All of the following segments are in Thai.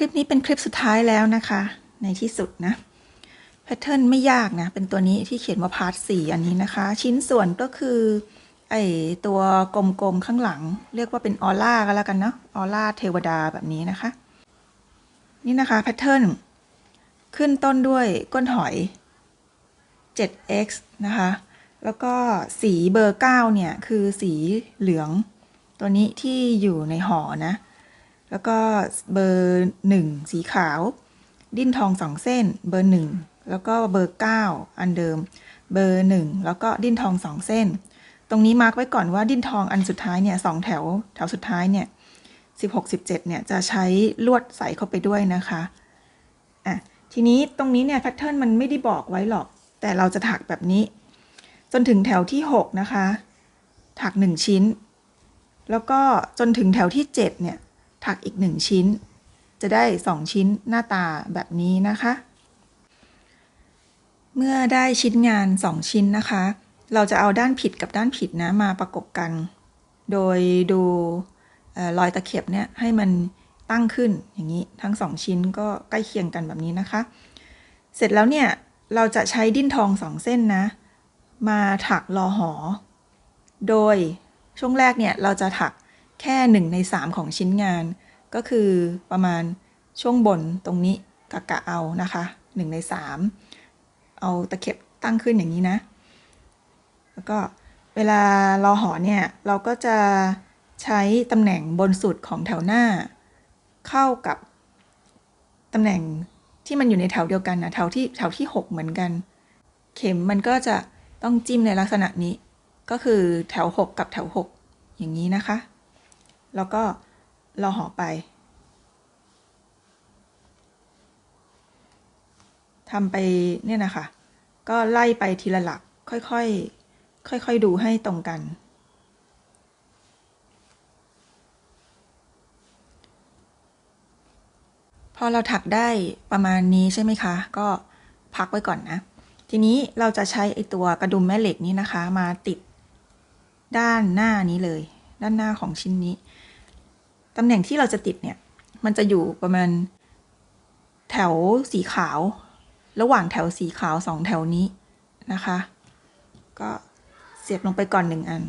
ลิปนี้เป็นคลิปสุดท้ายแล้วนะคะ ในที่สุดนะแพทเทิร์นไม่ยากนะ เป็นตัวนี้ที่เขียนว่าพาร์ทสี่อันนี้นะคะ ชิ้นส่วนก็คือไอตัวกลมๆข้างหลัง เรียกว่าเป็นออร่าก็แล้วกันเนาะออร่าเทวดาแบบนี้นะคะ นี่นะคะแพทเทิร์นขึ้นต้นด้วยก้นหอย 7x นะคะ แล้วก็สีเบอร์ 9 เนี่ย คือสีเหลือง ตัวนี้ที่อยู่ในห่อนะ แล้วก็เบอร์หนึ่งสีขาว ดิ้นทองสองเส้น เบอร์หนึ่งแล้วก็เบอร์เก้าอันเดิม เบอร์หนึ่งแล้วก็ดิ้นทองสองเส้น ตรงนี้มาร์กไว้ก่อนว่าดิ้นทองอันสุดท้ายเนี่ยสองแถวแถวสุดท้ายเนี่ยสิบหกสิบเจ็ดเนี่ยจะใช้ลวดใส่เข้าไปด้วยนะคะอะทีนี้ตรงนี้เนี่ยแพทเทิร์นมันไม่ได้บอกไว้หรอก แต่เราจะถักแบบนี้ จนถึงแถวที่หกนะคะ ถักหนึ่งชิ้น แล้วก็จนถึงแถวที่เจ็ดเนี่ย ถักอีกหนึ่งชิ้น จะได้สองชิ้นหน้าตาแบบนี้นะคะ เมื่อได้ชิ้นงานสองชิ้นนะคะ เราจะเอาด้านผิดกับด้านผิดนะมาประกบกัน โดยดูเอ่อรอยตะเข็บเนี่ยให้มันตั้งขึ้นอย่างนี้ทั้งสองชิ้นก็ใกล้เคียงกันแบบนี้นะคะ เสร็จแล้วเนี่ยเราจะใช้ดิ้นทองสองเส้นนะ มาถักรอหอ โดยช่วงแรกเนี่ยเราจะถัก แค่หนึ่งในสามของชิ้นงาน ก็คือประมาณช่วงบนตรงนี้กะกะเอานะคะหนึ่งในสามเอาตะเข็บตั้งขึ้นอย่างนี้นะ แล้วก็เวลาเรอหอเนี่ย เราก็จะใช้ตำแหน่งบนสุดของแถวหน้า เข้ากับตำแหน่งที่มันอยู่ในแถวเดียวกันนะแถวที่แถวที่ 6 เหมือนกัน เข็มมันก็จะต้องจิ้มในลักษณะนี้ ก็คือแถว 6 กับแถว 6 อย่างนี้นะคะ แล้วก็รอห่อไปทำไปเนี่ยนะคะ ก็ไล่ไปทีละหลักค่อยๆ ค่อยๆ ดูให้ตรงกัน พอเราถักได้ประมาณนี้ใช่ไหมคะ ก็พักไว้ก่อนนะ ทีนี้เราจะใช้ไอตัวกระดุมแม่เหล็กนี้นะคะ มาติดด้านหน้านี้เลย ด้านหน้าของชิ้นนี้ ตำแหน่งที่เราจะติดเนี่ย มันจะอยู่ประมาณ แถวสีขาว ระหว่างแถวสีขาวสองแถวนี้นะคะ ก็เสียบลงไปก่อนหนึ่งอัน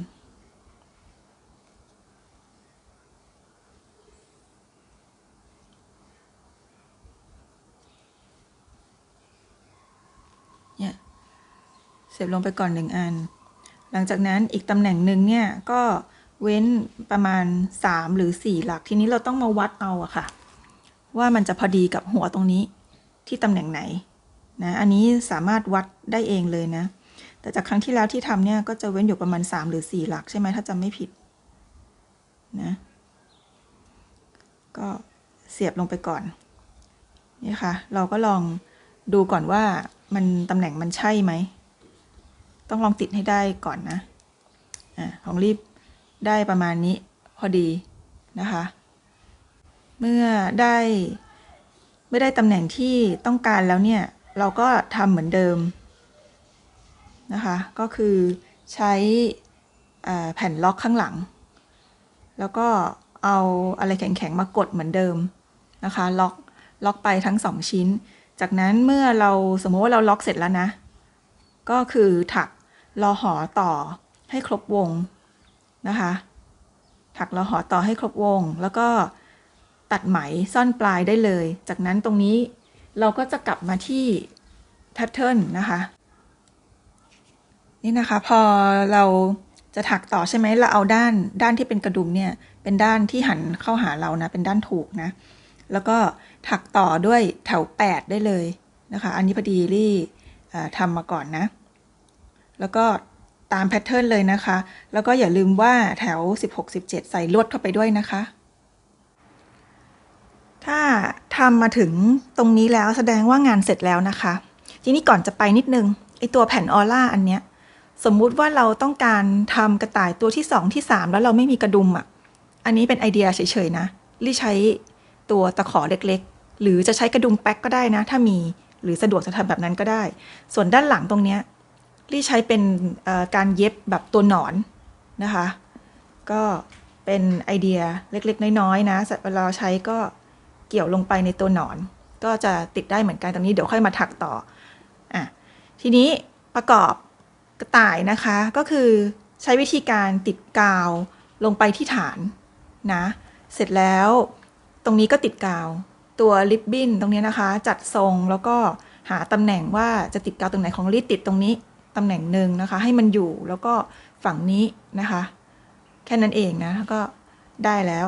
เนี่ย เสียบลงไปก่อนหนึ่งอัน หลังจากนั้นอีกตำแหน่งหนึ่งเนี่ยก็ เว้นประมาณ 3 หรือ 4 หลัก ทีนี้เราต้องมาวัดเอาอะค่ะ ว่ามันจะพอดีกับหัวตรงนี้ที่ตำแหน่งไหนนะอันนี้สามารถวัดได้เองเลยนะ แต่จากครั้งที่แล้วที่ทำเนี่ยก็จะเว้นอยู่ประมาณ 3 หรือ 4 หลักใช่ไหมถ้าจำไม่ผิดนะก็เสียบลงไปก่อนนี่ค่ะ เราก็ลองดูก่อนว่ามันตำแหน่งมันใช่ไหม ต้องลองติดให้ได้ก่อนนะอ่าของรีบ ได้ประมาณนี้พอดีนะคะ เมื่อได้ไม่ได้ตำแหน่งที่ต้องการแล้วเนี่ย เราก็ทำเหมือนเดิมนะคะ ก็คือใช้แผ่นล็อกข้างหลัง แล้วก็เอาอะไรแข็งๆมากดเหมือนเดิมนะคะ ล็อกล็อกไปทั้งสองชิ้น จากนั้นเมื่อเราสมมติว่าเราล็อกเสร็จแล้วนะ ก็คือถักรอหอต่อให้ครบวง นะคะถักรอหอต่อให้ครบวง แล้วก็ตัดไหมซ่อนปลายได้เลย จากนั้นตรงนี้เราก็จะกลับมาที่แพทเทิร์นนะคะ นี่นะคะพอเราจะถักต่อใช่ไหมเราเอาด้านด้านที่เป็นกระดุมเนี่ยเป็นด้านที่หันเข้าหาเรานะ เป็นด้านถูกนะ แล้วก็ถักต่อด้วยแถว 8 ได้เลยนะคะ อันนี้พอดีรี่ทำมาก่อนนะ แล้วก็ ตามแพทเทิร์นเลยนะคะ แล้วก็อย่าลืมว่าแถว 16-17 ใส่ลวดเข้าไปด้วยนะคะ ถ้าทำมาถึงตรงนี้แล้วแสดงว่างานเสร็จแล้วนะคะ ทีนี้ก่อนจะไปนิดนึงไอตัวแผ่นออร่าอันเนี้ยสมมุติว่าเราต้องการทำกระต่ายตัวที่ 2 ที่ 3 แล้วเราไม่มีกระดุมอะ อันนี้เป็นไอเดียเฉยๆนะรี่ใช้ตัวตะขอเล็กๆ หรือจะใช้กระดุมแป๊กก็ได้นะ ถ้ามีหรือสะดวกจะทำแบบนั้นก็ได้ ส่วนด้านหลังตรงเนี้ย รี่ใช้เป็นการเย็บแบบตัวหนอนนะคะ ก็เป็นไอเดียเล็กๆ น้อยๆนะเวลาใช้ก็เกี่ยวลงไปในตัวหนอน ก็จะติดได้เหมือนกันตรงนี้เดี๋ยวค่อยมาถักต่ออะทีนี้ประกอบกระต่ายนะคะก็คือใช้วิธีการติดกาวลงไปที่ฐานนะเสร็จแล้วตรงนี้ก็ติดกาวตัวริบบิ้นตรงนี้นะคะ จัดทรงแล้วก็หาตำแหน่งว่าจะติดกาวตรงไหนของลิดติดตรงนี้ ตำแหน่งหนึ่งนะคะ ให้มันอยู่แล้วก็ฝั่งนี้นะคะ แค่นั้นเองนะก็ได้แล้ว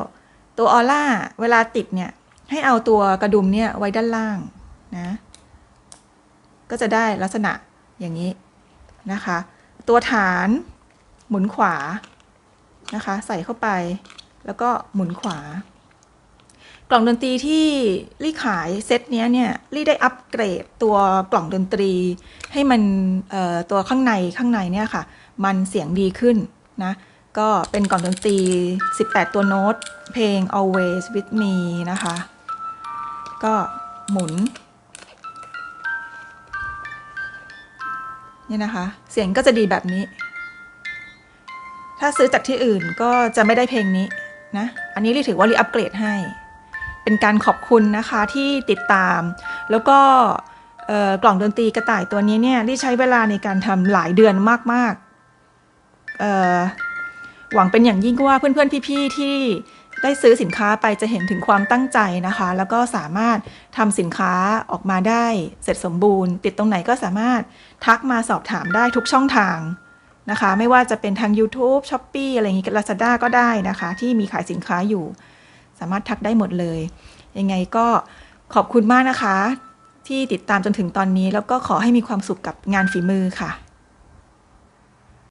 ตัวออร่าเวลาติดเนี่ย ให้เอาตัวกระดุมเนี่ยไว้ด้านล่างนะ ก็จะได้ลักษณะอย่างนี้นะคะ ตัวฐานหมุนขวานะคะ ใส่เข้าไปแล้วก็หมุนขวา กล่องดนตรีที่ลี่ขายเซตนี้เนี่ยลี่ได้อัปเกรดตัวกล่องดนตรี ให้มันตัวข้างในข้างในเนี่ยค่ะ มันเสียงดีขึ้นนะก็เป็นกล่องดนตรี 18 ตัวโน้ต เพลง always with me นะคะ ก็หมุนเนี่ยนะคะ เสียงก็จะดีแบบนี้ ถ้าซื้อจากที่อื่นก็จะไม่ได้เพลงนี้นะ อันนี้รีถือว่ารีอัปเกรดให้ เป็นการขอบคุณนะคะที่ติดตาม แล้วก็กล่องดนตรีกระต่ายตัวนี้เนี่ยรีใช้เวลาในการทำหลายเดือนมากๆหวังเป็นอย่างยิ่งว่าเพื่อนๆพี่ๆที่ได้ซื้อสินค้าไปจะเห็นถึงความตั้งใจนะคะ แล้วก็สามารถทำสินค้าออกมาได้เสร็จสมบูรณ์ ติดตรงไหนก็สามารถทักมาสอบถามได้ทุกช่องทางนะคะ ไม่ว่าจะเป็นทาง YouTube s h o p e e อะไรอย่างนี้ Lazada ก็ได้นะคะ ที่มีขายสินค้าอยู่ สามารถทักได้หมดเลย ยังไงก็ขอบคุณมากนะคะ ที่ติดตามจนถึงตอนนี้ แล้วก็ขอให้มีความสุขกับงานฝีมือค่ะ